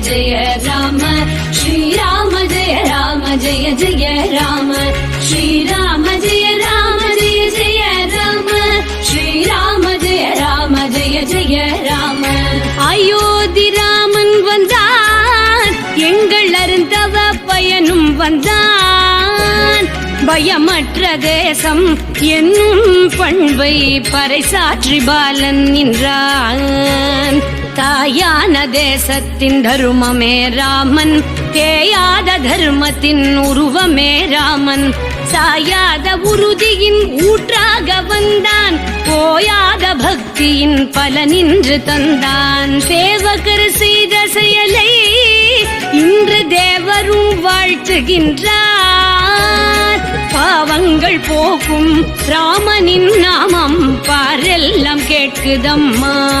ஜெய ராம ஸ்ரீராம ஜெய ராம ஜெய ஜெய ராம. ஸ்ரீராம ஜெய ராம ஜெய ஜெய ராம. ஸ்ரீராம ஜெய ராம ஜெய ஜெய ராம. அயோத்தி ராமன் வந்தான் எங்கள் அருந்தவ பயனும் வந்தான். பயமற்ற தேசம் என்னும் பண்பை பறைசாற்றி பாலன் நின்றான். தாயான தேசத்தின் தருமமே ராமன். தேயாத தர்மத்தின் உருவமே ராமன். சாயாத உறுதியின் ஊற்றாக வந்தான். போயாத பக்தியின் பலனின்று தந்தான். சேவகர் செய்த செயலை இன்று தேவரும் வாழ்த்துகின்றார். பாவங்கள் போக்கும் ராமனின் நாமம் பாரெல்லாம் கேட்குதம்மா.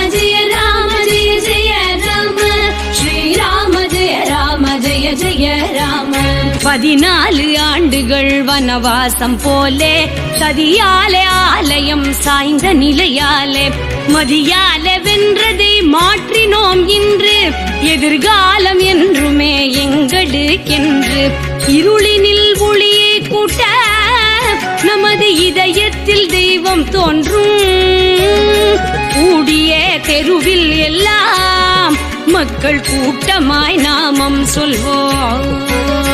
பதினாலு ஆண்டுகள் வனவாசம் போலே சதியாலே ஆலயம் சாய்ந்த நிலையாலே மதியாலே வென்றதை மாற்றினோம் இன்று எதிர்காலம் என்றுமே எங்களுக்கென்று இருளினில் ஒளியை கூட்ட நமது இதயத்தில் தெய்வம் தோன்றும். கூடிய தெருவில் எல்லாம் மக்கள் கூட்டமாய் நாமம் சொல்வோம்.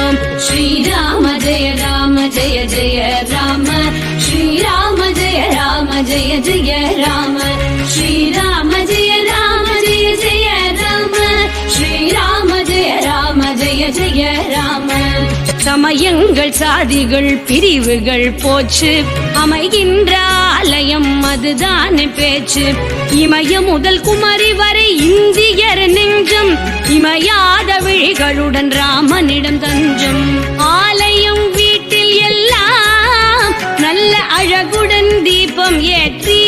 ஜெய ஜெய ராம ஸ்ரீராம ஜெய ராம ஜெய ஜெய ராம ஸ்ரீராம ஜெய ராம ஜெய ஜெய ராம சமயங்கள் சாதிகள் பிரிவுகள் போச்சு. அமைகின்ற ஆலயம் அதுதான் பேச்சு. இமய முதல் குமரி வரை இந்தியர் நெஞ்சம். இமையாத விழிகளுடன் ராமனிடம் தஞ்சம். தீபம் ஏற்றி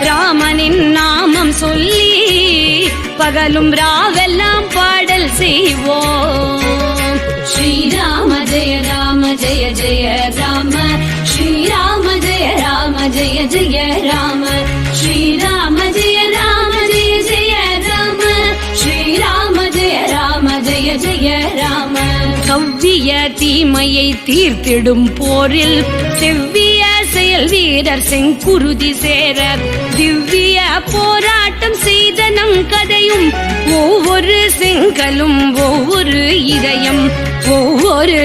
ராமனின் நாமம் சொல்லி பகலும் ராவெல்லாம் பாடல் செய்வோம். ஸ்ரீராம ஜெய ராம ஜெய ஜெய ராம. ஸ்ரீராம ஜெய ராம ஜெய ஜெய ராம. ஸ்ரீராம ஜெய ராம ஜெய ஜெய ராம. ஸ்ரீராம ஜெய ராம ஜெய ஜெய ராம. கவ்விய தீமையை தீர்த்திடும் போரில் செவ்வி வீரர் செங்குருதி சேர திவ்ய போராட்டம் செய்த நம் கதையும் ஒவ்வொரு செங்கலும் ஒவ்வொரு இதயம் ஒவ்வொரு